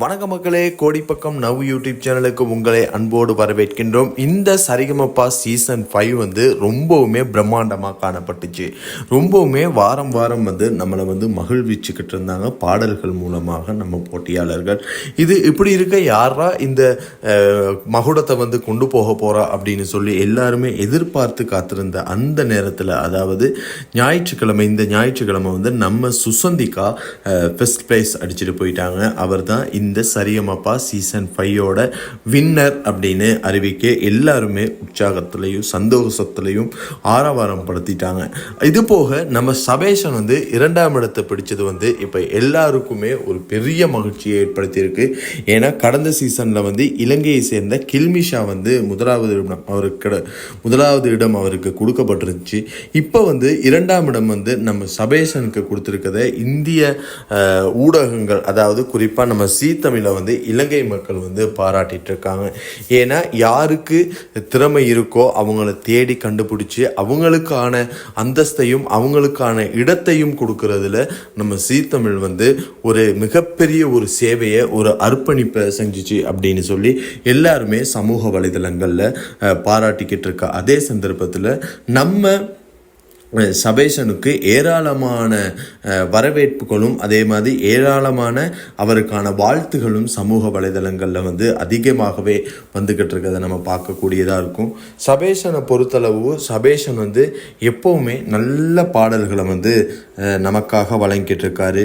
வணக்க மக்களே கோடிப்பக்கம் now YouTube சேனலுக்கு உங்களை அன்போடு வரவேற்கின்றோம். இந்த சரிகமப்பா சீசன் ஃபைவ் வந்து ரொம்பவுமே பிரம்மாண்டமாக காணப்பட்டுச்சு. ரொம்பவுமே வாரம் வாரம் வந்து நம்மளை வந்து மகிழ்விச்சுக்கிட்டு இருந்தாங்க பாடல்கள் மூலமாக நம்ம போட்டியாளர்கள். இது இப்படி இருக்க யாரா இந்த மகுடத்தை வந்து கொண்டு போக போகிறா அப்படின்னு சொல்லி எல்லாருமே எதிர்பார்த்து காத்திருந்த அந்த நேரத்தில் அதாவது ஞாயிற்றுக்கிழமை இந்த ஞாயிற்றுக்கிழமை வந்து நம்ம சுசந்திகா ஃபஸ்ட் ப்ரைஸ் அடிச்சுட்டு போயிட்டாங்க. அவர் தான் இந்த இந்த சரியமப்பா சீசன் ஃபைவோட வின்னர் அப்படின்னு அறிவிக்க எல்லாருமே உற்சாகத்துலேயும் சந்தோஷத்துலையும் ஆரவாரம் படுத்திட்டாங்க இது போக நம்ம சபேஷன் வந்து இரண்டாம் இடத்தை பிடிச்சது வந்து இப்போ எல்லாருக்குமே ஒரு பெரிய மகிழ்ச்சியை ஏற்படுத்தியிருக்கு. ஏன்னா கடந்த சீசனில் வந்து இலங்கையை சேர்ந்த கில்மிஷா வந்து முதலாவது இடம் அவருக்கு முதலாவது இடம் அவருக்கு கொடுக்கப்பட்டிருந்துச்சு. இப்போ வந்து இரண்டாம் இடம் வந்து நம்ம சபேஷனுக்கு கொடுத்துருக்கத இந்திய ஊடகங்கள் அதாவது குறிப்பாக நம்ம சீ தமிழை வந்து இலங்கை மக்கள் வந்து பாராட்டிட்டு இருக்காங்க ஏன்னா யாருக்கு திறமை இருக்கோ அவங்கள தேடி கண்டுபிடிச்சி அவங்களுக்கான அந்தஸ்தையும் அவங்களுக்கான இடத்தையும் கொடுக்கறதுல நம்ம சீ தமிழ் வந்து ஒரு மிகப்பெரிய ஒரு சேவையை ஒரு அர்ப்பணிப்பை செஞ்சிச்சு அப்படின்னு சொல்லி எல்லாருமே சமூக வலைதளங்களில் பாராட்டிக்கிட்டு இருக்கா அதே சந்தர்ப்பத்தில் நம்ம சபேசனுக்கு சபேஷனுக்கு ஏராளமான வரவேற்புகளும் அதே மாதிரி ஏராளமான அவருக்கான வாழ்த்துகளும் சமூக வலைதளங்களில் வந்து அதிகமாகவே வந்துக்கிட்டு இருக்கிறத நம்ம பார்க்கக்கூடியதாக இருக்கும். சபேஷனை பொறுத்தளவு சபேஷன் வந்து எப்போவுமே நல்ல பாடல்களை வந்து நமக்காக வழங்கிட்டு இருக்காரு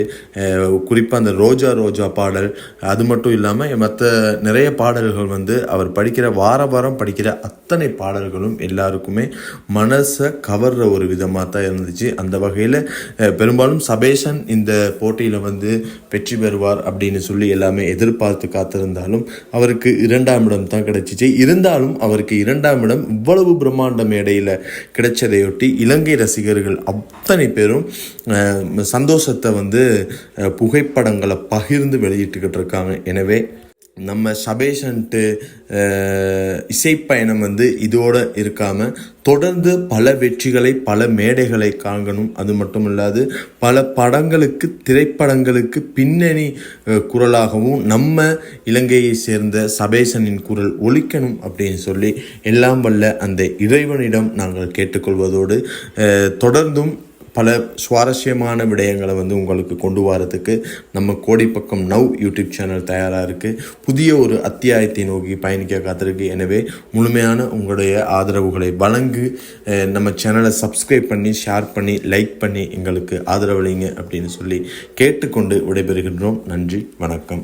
குறிப்பாக அந்த ரோஜா ரோஜா பாடல் அது மட்டும் இல்லாமல் மற்ற நிறைய பாடல்கள் வந்து அவர் படிக்கிற வார வாரம் படிக்கிற அத்தனை பாடல்களும் எல்லாருக்குமே மனசை கவர்ற ஒரு விதமாக தான் இருந்துச்சு. அந்த வகையில் பெரும்பாலும் சபேஷன் இந்த போட்டியில் வந்து வெற்றி பெறுவார் அப்படின்னு சொல்லி எல்லாமே எதிர்பார்த்து காத்திருந்தாலும் அவருக்கு இரண்டாம் இடம் தான் கிடைச்சிச்சு. இருந்தாலும் அவருக்கு இரண்டாம் இடம் இவ்வளவு பிரம்மாண்ட மேடையில் கிடைச்சதையொட்டி இலங்கை ரசிகர்கள் அத்தனை பேரும் சந்தோஷத்தை வந்து புகைப்படங்களை பகிர்ந்து வெளியிட்டுக்கிட்டு இருக்காங்க. எனவே நம்ம சபேஷன்ட்டு இசைப்பயணம் வந்து இதோடு இருக்காமல் தொடர்ந்து பல வெற்றிகளை பல மேடைகளை காணணும் அது மட்டும் இல்லாது பல படங்களுக்கு திரைப்படங்களுக்கு பின்னணி குரலாகவும் நம்ம இலங்கையை சேர்ந்த சபேசனின் குரல் ஒழிக்கணும் அப்படின்னு சொல்லி எல்லாம் வல்ல அந்த இறைவனிடம் நாங்கள் கேட்டுக்கொள்வதோடு தொடர்ந்தும் பல சுவாரஸ்யமான விடயங்களை வந்து உங்களுக்கு கொண்டு வரதுக்கு நம்ம கோடிப்பக்கம் நவ் யூடியூப் சேனல் தயாராக இருக்குது புதிய ஒரு அத்தியாயத்தை நோக்கி பயணிக்க காத்திருக்கு. எனவே முழுமையான உங்களுடைய ஆதரவுகளை வழங்கு நம்ம சேனலை சப்ஸ்கிரைப் பண்ணி ஷேர் பண்ணி லைக் பண்ணி எங்களுக்கு ஆதரவளிங்க அப்படின்னு சொல்லி கேட்டுக்கொண்டு விடைபெறுகின்றோம். நன்றி வணக்கம்.